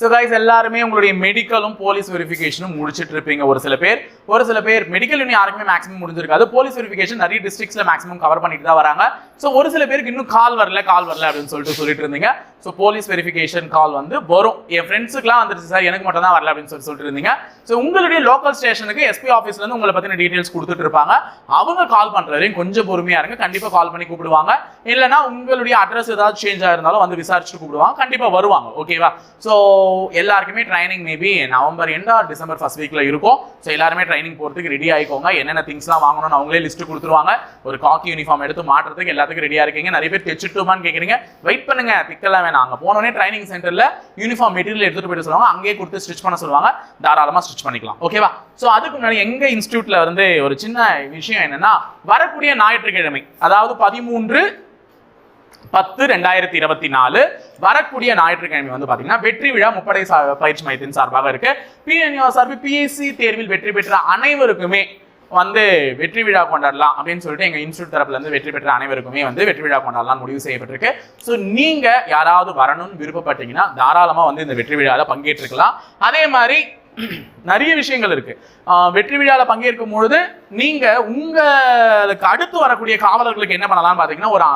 So guys எல்லாருமே உங்களுடைய மெடிக்கலும் police வெரிஃபிகேஷனும் முடிச்சிட்டு இருப்பீங்க ஒரு சில பேர் ஒரு சில பேர் மெடிக்கல் இன்னும் யாருக்குமே மேக்ஸிமம் முடிஞ்சிருக்காது போலீஸ் வெரிஃபிகேஷன் நிறைய டிஸ்ட்ரிக்ஸ்ல மேக்ஸிமம் கவர் பண்ணிட்டு தான் வராங்க. ஸோ ஒரு சில பேருக்கு இன்னும் கால் வரல கால் வரல அப்படின்னு சொல்லிட்டு சொல்லிட்டு இருந்தீங்க. ஸோ போலீஸ் வெரிஃபிகேஷன் கால் வந்து வரும். என் ஃப்ரெண்ட்ஸுக்குலாம் வந்துருச்சு சார் எனக்கு மட்டும் தான் வரல அப்படின்னு சொல்லி சொல்லிட்டு இருந்தீங்க. ஸோ உங்களுடைய லோக்கல் ஸ்டேஷனுக்கு எஸ்பி ஆஃபீஸ்லேருந்து உங்களை பற்றின டீடைல்ஸ் கொடுத்துட்டு இருப்பாங்க. அவங்க கால் பண்ணுறதையும் வரையும் கொஞ்சம் பொறுமையாக இருங்க. கண்டிப்பாக கால் பண்ணி கூப்பிடுவாங்க. இல்லைனா உங்களுடைய அட்ரஸ் ஏதாவது சேஞ்ச் ஆயிருந்தாலும் வந்து விசாரிச்சு கூப்பிடுவாங்க. கண்டிப்பாக வருவாங்க. ஓகேவா ஸோ எல்லாருக்குமே ட்ரைனிங் மேபி நவம்பர் எண்டா டிசம்பர் ஃபர்ஸ்ட் வீக்ல இருக்கும். ஸோ எல்லாருமே ட்ரைனிங் போகிறதுக்கு ரெடி ஆகிக்கோங்க என்னென்ன திங்ஸ்லாம் வாங்கணும்னு அவங்களே லிஸ்ட் கொடுத்துருவாங்க. ஒரு காக்கி யூனிஃபார்ம் எடுத்து மாட்டுறதுக்கு எல்லாத்துக்கும் ரெடியாக இருக்கீங்க. நிறைய பேர் தைச்சிட்டுமான்னு கேட்குறீங்க வெயிட் பண்ணுங்க. திக்கெல்லாம் வேணாம். அங்கே போனோடனே ட்ரைனிங் சென்டர்ல யூனிஃபார்ம் மெட்டீரியல் எடுத்துகிட்டு போயிட்டு சொல்லுவாங்க. அங்கேயே கொடுத்து ஸ்டிச் பண்ண சொல்லுவாங்க. தாராளமாக ஸ்டிச் பண்ணிக்கலாம். ஓகேவா ஸோ அதுக்கு முன்னாடி எங்க இன்ஸ்டியூட்ல வந்து ஒரு சின்ன விஷயம் என்னென்னா வரக்கூடிய ஞாயிற்றுக்கிழமை அதாவது பதிமூன்று பத்து ரெண்டாயிரத்தி இருபத்தி நாலு வரக்கூடிய ஞாயிற்றுக்கிழமை வந்து பாத்தீங்கன்னா வெற்றி விழா முப்படை சா- பயிற்சி மையத்தின் சார்பாக இருக்கு. பிஎன்யூ சார்பு பிஎஸ்சி தேர்வில் வெற்றி பெற்ற அனைவருக்குமே வந்து வெற்றி விழா கொண்டாடலாம் அப்படின்னு சொல்லிட்டு எங்க இன்ஸ்டியூட் தரப்புல இருந்து வெற்றி பெற்ற அனைவருக்குமே வந்து வெற்றி விழா கொண்டாடலாம் முடிவு செய்யப்பட்டிருக்கு. ஸோ நீங்க யாராவது வரணும்னு விருப்பப்பட்டீங்கன்னா தாராளமா வந்து இந்த வெற்றி விழால பங்கேற்றுக்கலாம் அதே மாதிரி நிறைய விஷயங்கள் இருக்கு. வெற்றி விழால பங்கேற்கும் பொழுது நீங்க உங்களுக்கு அடுத்து வரக்கூடிய காவலர்களுக்கு என்ன பண்ணலாம்னு பாத்தீங்கன்னா ஒரு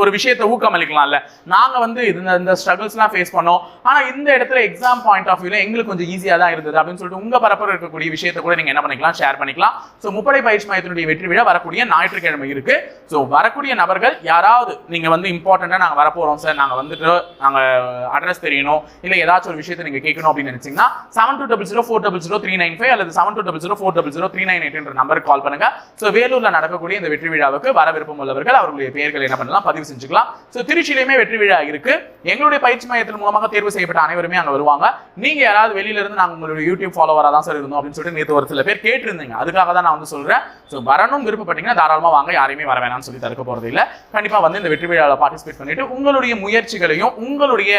ஒரு விஷயத்தை ஊக்கமளிக்கலாம்ல. நாங்கள் வந்து இது இந்த- இந்த ஸ்ட்ரகிள்ஸ்லாம் ஃபேஸ் பண்ணோம். ஆனால் இந்த இடத்துல எக்ஸாம் பாயிண்ட் ஆஃப் வியூவில் எங்களுக்கு கொஞ்சம் ஈஸியாக தான் இருந்தது அப்படின்னு சொல்லிட்டு உங்கள் பரப்புற இருக்கக்கூடிய விஷயத்தை கூட நீங்கள் என்ன பண்ணிக்கலாம் ஷேர் பண்ணிக்கலாம். ஸோ முப்படை பயிற்சி மையத்தினுடைய வெற்றி விழா வரக்கூடிய ஞாயிற்றுக்கிழமை இருக்கு. ஸோ வரக்கூடிய நபர்கள் யாராவது நீங்கள் வந்து இம்பார்ட்டண்ட்டாக நாங்கள் வரப்போகிறோம் சார் நாங்கள் வந்துட்டு நாங்கள் அட்ரஸ் தெரியணும். இல்லை ஏதாச்சும் ஒரு விஷயத்தை நீங்கள் கேட்கணும் அப்படின்னு நினைச்சிங்கன்னா seven two double zero four double zero three nine five அல்லது seven two double zero four double zero three nine eight நம்பருக்கு கால் பண்ணுங்க. ஸோ வேலூரில் நடக்கக்கூடிய இந்த வெற்றி விழாவுக்கு வர விருப்பம் உள்ளவர்கள் அவர்களுடைய பெயர்கள் என்ன பண்ணலாம் பதிவு செஞ்சுக்கலாம். ஸோ திருச்சியிலையுமே வெற்றி விழா இருக்கு. எங்களுடைய பயிற்சி மையத்தின் மூலமாக தேர்வு செய்யப்பட்ட அனைவருமே அங்க வருவாங்க. நீங்க யாராவது வெளியில இருந்து நாங்க உங்களுடைய யூடியூப் ஃபாலோவரா தான் சார் இருந்தோம் அப்படின்னு சொல்லிட்டு நேற்று ஒரு சில பேர் கேட்டிருந்தீங்க. அதுக்காக தான் நான் வந்து சொல்றேன். ஸோ வரணும் விருப்பப்பட்டீங்கன்னா தாராளமா வாங்க. யாரையுமே வர வேணாம்னு சொல்லி தடுக்க போறது இல்ல கண்டிப்பா வந்து இந்த வெற்றி விழாவில் பார்ட்டிசிபேட் பண்ணிட்டு உங்களுடைய முயற்சிகளையும் உங்களுடைய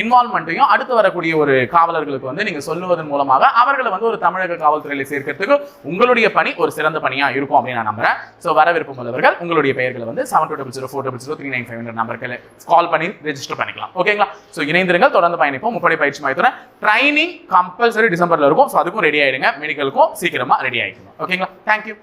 இன்வால்மெண்ட்டையும் அடுத்து வரக்கூடிய ஒரு காவலர்களுக்கு வந்து நீங்க சொல்லுவதன் மூலமாக அவர்களை வந்து ஒரு தமிழக காவல்துறையில சேர்க்கறதுக்கு உங்களுடைய பணி ஒரு சிறந்த பணியா இருக்கும் அப்படின்னு நான் நம்புறேன். ஸோ வரவிருப்பம் உள்ளவர்கள் உங்களுடைய பெயர்களை வந்து seven two double zero four double zero three nine five நம்பருக்கு கால் பண்ணி ரெஜிஸ்டர் பண்ணிக்கலாம். ஓகேங்களா ஸோ இணைந்திருங்கள். தொடர்ந்து பயணிப்போம். முப்படை பயிற்சி மையத்துடன் ட்ரைனிங் கம்பல்சரி டிசம்பர்ல இருக்கும். ஸோ அதுக்கும் ரெடி ஆயிடுங்க. மெடிக்கலுக்கும் சீக்கிரமா ரெடி ஆயிடுங்க. ஓகேங்களா தேங்க்யூ